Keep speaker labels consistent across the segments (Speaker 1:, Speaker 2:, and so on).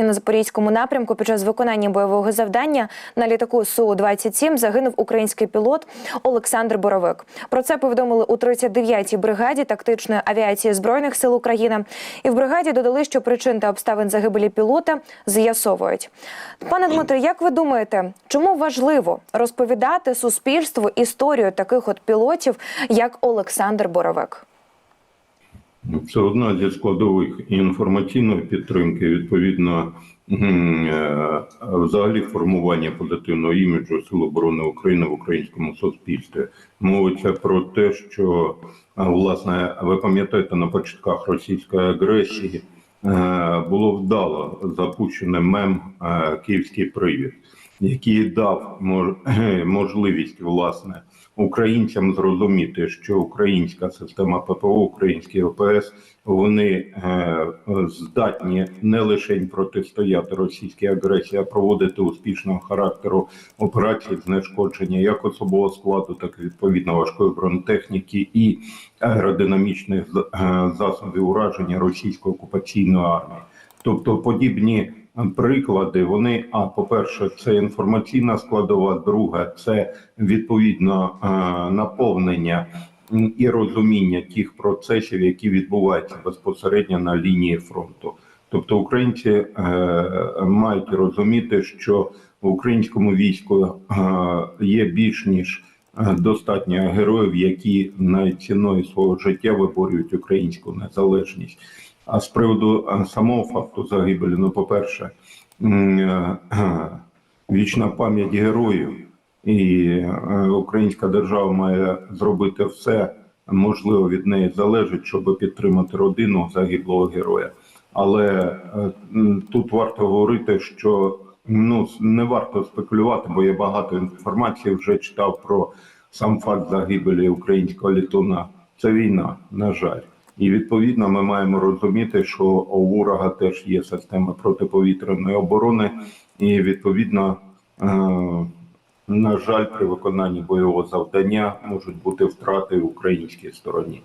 Speaker 1: На запорізькому напрямку під час виконання бойового завдання на літаку су 27 загинув український пілот Олександр Боровик. Про це повідомили у 39-й бригаді тактичної авіації збройних сил України. І в бригаді додали, що причин та обставин загибелі пілота з'ясовують. Пане Дмитре, як ви думаєте, чому важливо розповідати суспільству історію таких от пілотів, як Олександр Боровик?
Speaker 2: Це одна зі складових інформаційної підтримки, відповідно, е, взагалі формування позитивного іміджу Сил оборони України в українському суспільстві. Мовиться про те, що власне ви пам'ятаєте на початках російської агресії е, було вдало запущений мем е, Київський привід, який дав можливість власне українцям зрозуміти, що українська система ППО, українські ОПС, вони е, здатні не лише протистояти російській агресії, а проводити успішного характеру операції знешкодження як особового складу, так і відповідно важкої бронетехніки і аеродинамічних е, засобів ураження російської окупаційної армії. Тобто подібні приклади, вони, а по-перше, це інформаційна складова, друге, це відповідно е, наповнення і розуміння тих процесів, які відбуваються безпосередньо на лінії фронту. Тобто українці е, мають розуміти, що в українському війську е, є більш ніж достатньо героїв, які навіть свого життя виборюють українську незалежність. А з приводу е, самого факту загибелі, ну, по-перше, е, е, вічна пам'ять героїв, і українська держава має зробити все можливо від неї залежить, щоб підтримати родину загиблого героя. Але тут варто говорити, що ну не варто спекулювати, бо є багато інформації. Вже читав про сам факт загибелі українського літуна. Це війна, на жаль. І відповідно ми маємо розуміти, що у ворога теж є система протиповітряної оборони, і відповідно, е, на жаль, при виконанні бойового завдання можуть бути втрати українській стороні.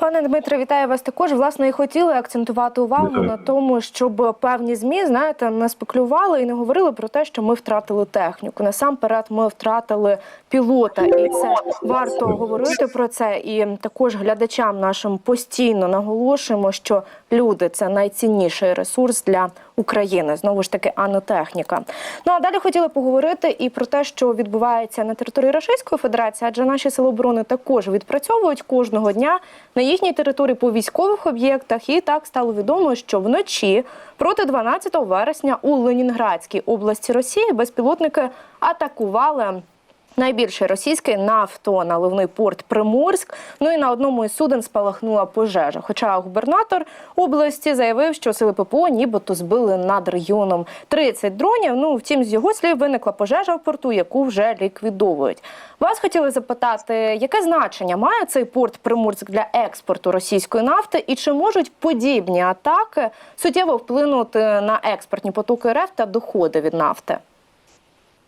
Speaker 3: Пане Дмитре, вітаю вас також. Власне, і хотіли акцентувати увагу
Speaker 2: Вітаю.
Speaker 3: на тому, щоб певні змі, знаєте, не спекулювали і не говорили про те, що ми втратили техніку. Насамперед, ми втратили пілота, і це варто говорити про це. І також глядачам нашим постійно наголошуємо, що люди це найцінніший ресурс для України. Знову ж таки, а не техніка. Ну а далі хотіли поговорити і про те, що відбувається на території Російської Федерації, адже наші сили оборони також відпрацьовують кожного дня на їхній території по військових об'єктах. І так стало відомо, що вночі проти 12 вересня у Ленінградській області Росії безпілотники атакували. Найбільший російський нафтоналивний порт Приморськ. Ну і на одному із суден спалахнула пожежа. Хоча губернатор області заявив, що сили ППО нібито збили над районом 30 дронів. Ну втім, з його слів виникла пожежа в порту, яку вже ліквідовують. Вас хотіли запитати, яке значення має цей порт Приморськ для експорту російської нафти, і чи можуть подібні атаки суттєво вплинути на експортні потоки РФ та доходи від нафти?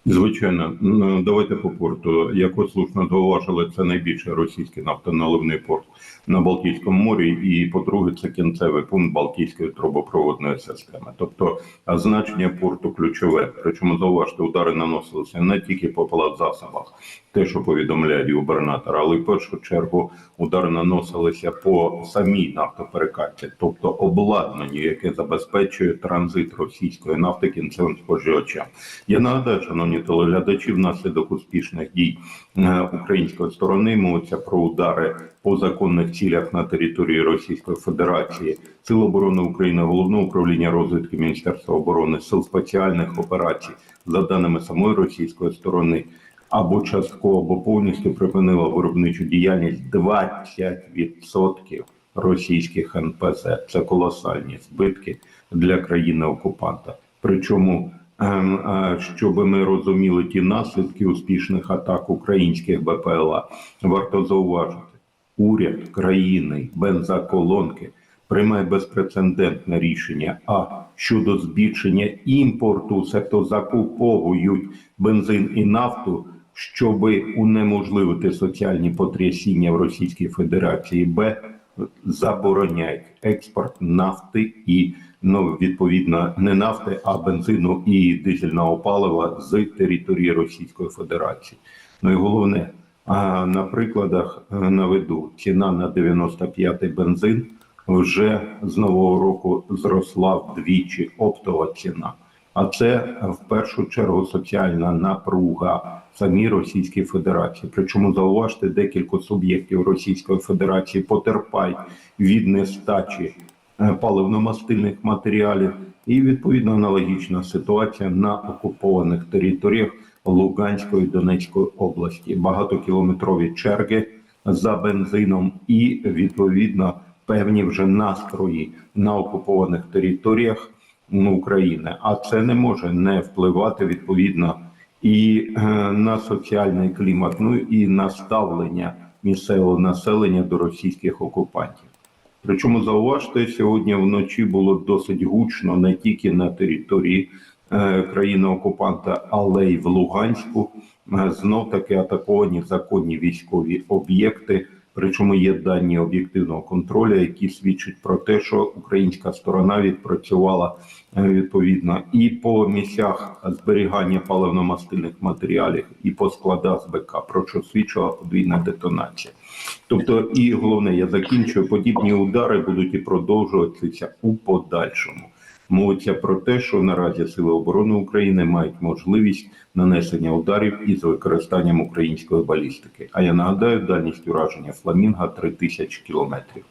Speaker 2: Звичайно, ну, давайте по порту. Як ви слушно зауважили, це найбільший російський нафтоналивний порт на Балтійському морі, і по-друге, це кінцевий пункт Балтійської трубопроводної системи. Тобто значення порту ключове. Причому зауважте, удари наносилися не тільки по плацзасобах, те, що повідомляють губернатор, але в першу чергу удари наносилися по самій нафтоперекачці, тобто обладнанню, яке забезпечує транзит російської нафти кінцевим споживачам. Я нагадаю, шановні телеглядачі, внаслідок успішних дій е, української сторони мовиться про удари по законних цілях на території Російської Федерації, Сил оборони України, головного управління розвідки Міністерства оборони, сил спеціальних операцій, за даними самої російської сторони, або частково, або повністю припинила виробничу діяльність 20% російських НПЗ. Це колосальні збитки для країни окупанта. Причому щоб ми розуміли ті наслідки успішних атак українських БПЛА, варто зауважити, уряд країни бензоколонки приймає безпрецедентне рішення. А щодо збільшення імпорту, себто закуповують бензин і нафту, щоб унеможливити соціальні потрясіння в Російській Федерації, б забороняють експорт нафти і ну відповідно не нафти, а бензину і дизельного палива з території Російської Федерації. Ну і головне, а на прикладах е, наведу ціна на 95-й бензин вже з нового року зросла вдвічі оптова ціна. А це е, в першу чергу соціальна напруга самій Російській Федерації. Причому зауважте, декілька суб'єктів Російської Федерації потерпають від нестачі паливно-мастильних матеріалів, і відповідно аналогічна ситуація на окупованих територіях Луганської Донецької області. Багатокілометрові черги за бензином і відповідно певні вже настрої на окупованих територіях України. А це не може не впливати відповідно і е, на соціальний клімат, ну і на ставлення місцевого населення до російських окупантів. Причому зауважте, сьогодні вночі було досить гучно не тільки на території е, країни-окупанта, але й в Луганську. Е, знов таки атаковані законні військові об'єкти. Причому є дані об'єктивного контролю, які свідчать про те, що українська сторона відпрацювала е, відповідно і по місцях зберігання паливно-мастильних матеріалів, і по складах з БК, про що свідчила подвійна детонація. Тобто, і головне, я закінчую, подібні удари будуть і продовжуватися у подальшому. Мовиться про те, що наразі Сили оборони України мають можливість нанесення ударів із використанням української балістики. А я нагадаю, дальність ураження фламінга 3000 кілометрів.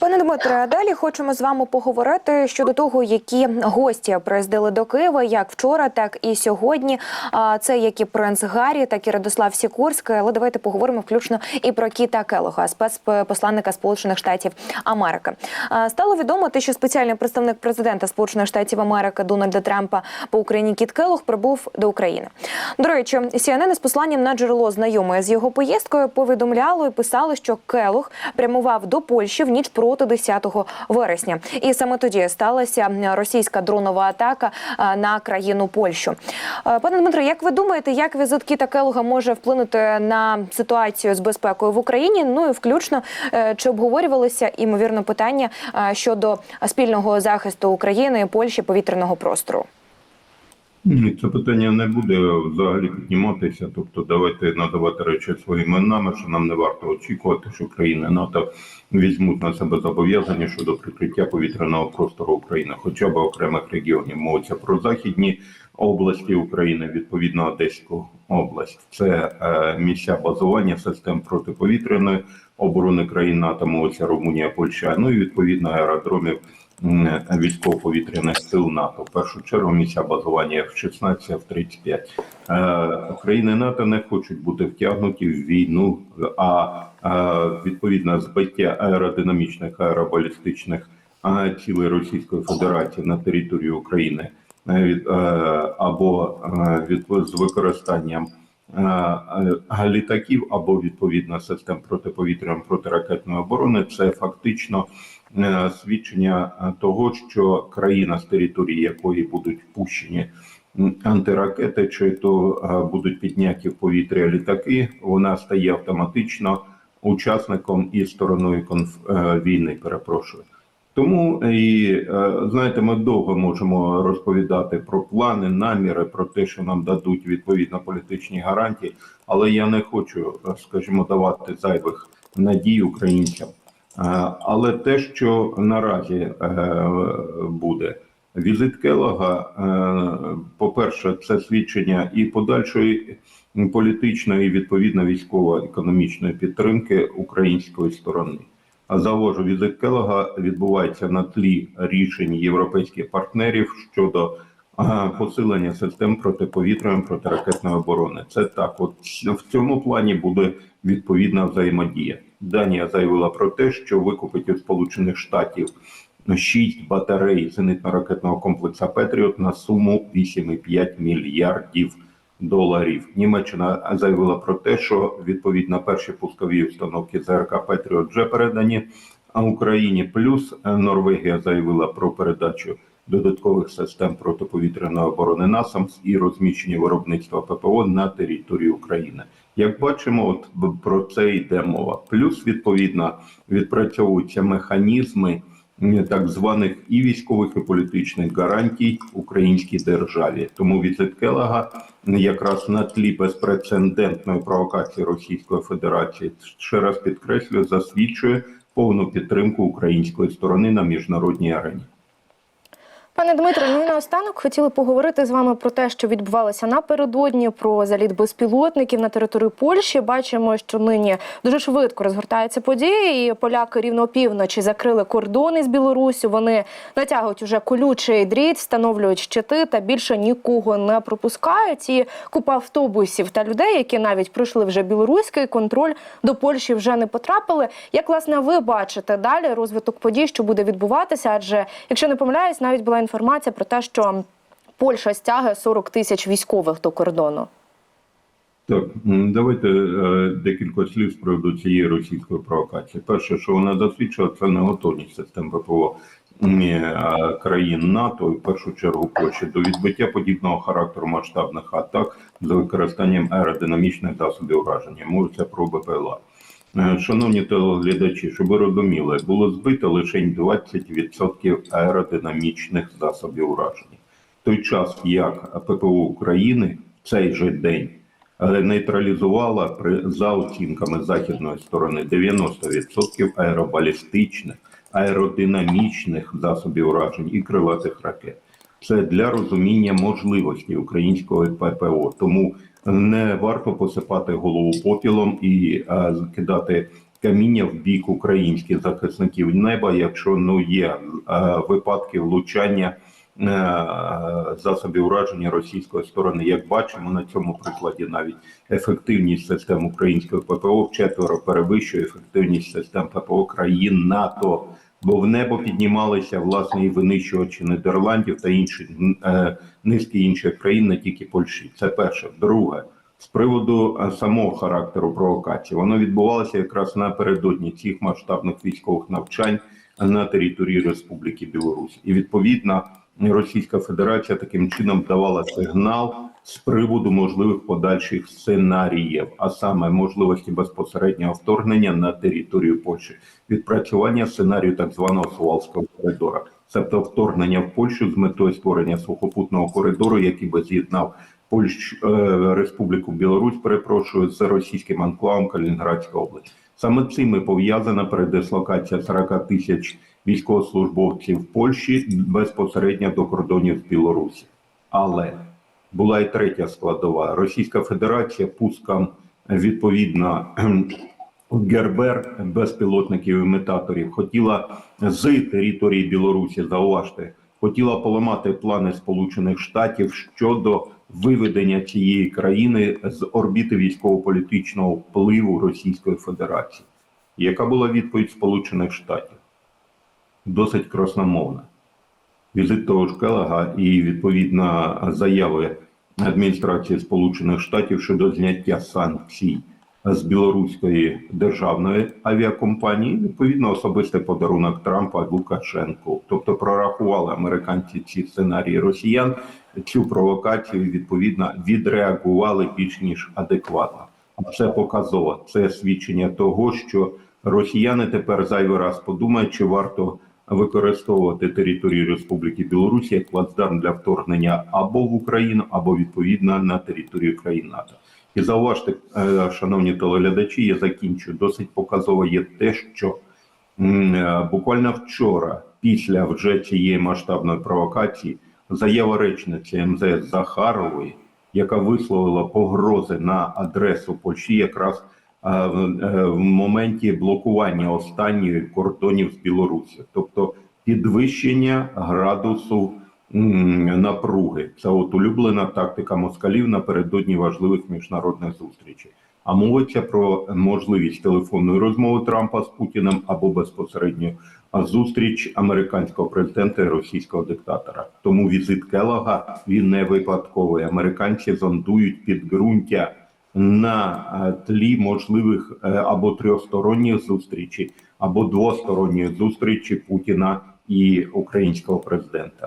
Speaker 1: Пане Дмитре, а далі хочемо з вами поговорити щодо того, які гості приїздили до Києва, як вчора, так і сьогодні. Це як і принц Гаррі, так і Радослав Сікорський. Але давайте поговоримо включно і про Кіта Келога, спецпосланника Сполучених Штатів Америки. Стало відомо те, що спеціальний представник президента Сполучених Штатів Америки Дональда Трампа по Україні Кіт Келог прибув до України. До речі, CNN із посланням на джерело знайоме з його поїздкою повідомляло і писало, що Келог прямував до Польщі в ніч проти 10 вересня, і саме тоді сталася російська дронова атака е, на країну Польщу. Е, Пане Дмитро, як ви думаєте, як візит Кіта Келога може вплинути на ситуацію з безпекою в Україні? Ну і включно е, чи обговорювалося імовірно питання щодо спільного захисту України і Польщі повітряного простору?
Speaker 2: Ні, це питання не буде взагалі підніматися. Тобто, давайте надавати речі своїми іменами, що нам не варто очікувати, що країни НАТО візьмуть на себе зобов'язання щодо прикриття повітряного простору України, хоча б окремих регіонів. Мовиться про західні області України, відповідно Одеську область. Це е, місця базування систем протиповітряної оборони країн НАТО, мовиться Румунія, Польща, ну і відповідно аеродромів військово-повітряних сил НАТО. В першу чергу місця базування F-16, F-35. Е, країни НАТО не хочуть бути втягнуті в війну, а е, відповідно збиття аеродинамічних аеробалістичних цілей Російської Федерації на території України е, е, або е, від з використанням літаків або відповідно систем протиповітряної протиракетної оборони, це фактично свідчення того, що країна з території якої будуть пущені антиракети, чи то будуть підняті в повітря літаки, вона стає автоматично учасником і стороною конф... е, війни. Перепрошую. Тому і е, знаєте, ми довго можемо розповідати про плани, наміри, про те, що нам дадуть відповідно політичні гарантії, але я не хочу, е, скажімо, давати зайвих надій українцям. Е, Але те, що наразі е, буде візит Келога, е, по-перше, це свідчення і подальшої політичної, і відповідно військово-економічної підтримки української сторони. А Завожу візит Келога відбувається на тлі рішень європейських партнерів щодо посилення систем протиповітряної протиракетної оборони. Це так. От в цьому плані буде відповідна взаємодія. Данія заявила про те, що викупить у Сполучених Штатів шість батарей зенитно-ракетного комплексу Петріот на суму 8,5 мільярдів доларів. Німеччина заявила про те, що відповідно перші пускові установки ЗРК Петріот вже передані Україні. Плюс Норвегія заявила про передачу додаткових систем протиповітряної оборони НАСАМС і розміщення виробництва ППО на території України. Як бачимо, от про це йде мова. Плюс відповідно відпрацьовуються механізми так званих і військових, і політичних гарантій українській державі. Тому візит Келега якраз на тлі безпрецедентної провокації Російської Федерації ще раз підкреслюю, засвідчує повну підтримку української сторони на міжнародній арені.
Speaker 3: Пане Дмитре, ну і наостанок хотіли поговорити з вами про те, що відбувалося напередодні, про заліт безпілотників на територію Польщі. Бачимо, що нині дуже швидко розгортаються події. І поляки рівно опівночі закрили кордони з Білоруссю. Вони натягують уже колючий дріт, встановлюють щити та більше нікого не пропускають. І купа автобусів та людей, які навіть пройшли вже білоруський контроль до Польщі, вже не потрапили. Як власне ви бачите далі розвиток подій, що буде відбуватися? Адже якщо не помиляюсь, навіть була інформація про те, що Польща стягує 40 тисяч військових до кордону.
Speaker 2: Так, давайте е, декілька слів з приводу цієї російської провокації. Перше, що вона засвідчила, це не готовність систем ППО е, країн НАТО, і в першу чергу Польщі, до відбиття подібного характеру масштабних атак з використанням аеродинамічних засобів ураження. Мовиться про БПЛА. Е, Шановні телеглядачі, щоб ви розуміли, було збито лише 20% аеродинамічних засобів ураження. Той час як ППО України цей же день е, нейтралізувала при за оцінками західної сторони 90% аеробалістичних, аеродинамічних засобів уражень і крилатих ракет. Це для розуміння можливості українського ППО. Тому не варто посипати голову попілом і кидати каміння в бік українських захисників неба, якщо ну є е, випадки влучання е, засобів ураження російської сторони. Як бачимо на цьому прикладі, навіть ефективність систем української ППО вчетверо перевищує ефективність систем ППО країн НАТО. Бо в небо піднімалися власне і винищувачі Нідерландів та інші е, низки інших країн, не тільки Польщі. Це перше. Друге, з приводу е, самого характеру провокації, воно відбувалося якраз напередодні цих масштабних військових навчань на території Республіки Білорусь, і відповідно Російська Федерація таким чином давала сигнал з приводу можливих подальших сценаріїв, а саме можливості безпосереднього вторгнення на територію Польщі, відпрацювання сценарію так званого Сувалського коридора, тобто вторгнення в Польщу з метою створення сухопутного коридору, який би з'єднав Польщ е, Республіку Білорусь, перепрошую з російським анклавом Калінінградська область. Саме цим і пов'язана передислокація 40 тисяч військовослужбовців Польщі безпосередньо до кордонів з Білорусі. Але була і третя складова. Російська Федерація пуском відповідно Гербер безпілотників імітаторів хотіла з території Білорусі, зауважте, хотіла поламати плани Сполучених Штатів щодо виведення цієї країни з орбіти військово-політичного впливу Російської Федерації. Яка була відповідь Сполучених Штатів? Досить красномовна. Візит того ж Келега і відповідна заяви адміністрації Сполучених Штатів щодо зняття санкцій з білоруської державної авіакомпанії, відповідно, особистий подарунок Трампа Лукашенку. Тобто прорахували американці ці сценарії росіян, цю провокацію відповідно відреагували більш ніж адекватно. Це показово. Це свідчення того, що росіяни тепер зайвий раз подумають, чи варто використовувати територію Республіки Білорусь як плацдарм для вторгнення або в Україну, або відповідно на територію країн НАТО. І зауважте, е, шановні телеглядачі, я закінчу. Досить показово є те, що е, буквально вчора, після вже цієї масштабної провокації, заява речниці МЗС Захарової, яка висловила погрози на адресу Польщі, якраз в, е, в моменті блокування останньої кордонів з Білорусі, тобто підвищення градусу напруги. Це от улюблена тактика москалів напередодні важливих міжнародних зустрічей. А мовиться про можливість телефонної розмови Трампа з Путіним або безпосередньо зустріч американського президента і російського диктатора. Тому візит Келога він не випадковий. Американці зондують підґрунтя на е, тлі можливих е, або трьохсторонніх зустрічей, або двосторонніх зустрічі Путіна і українського президента.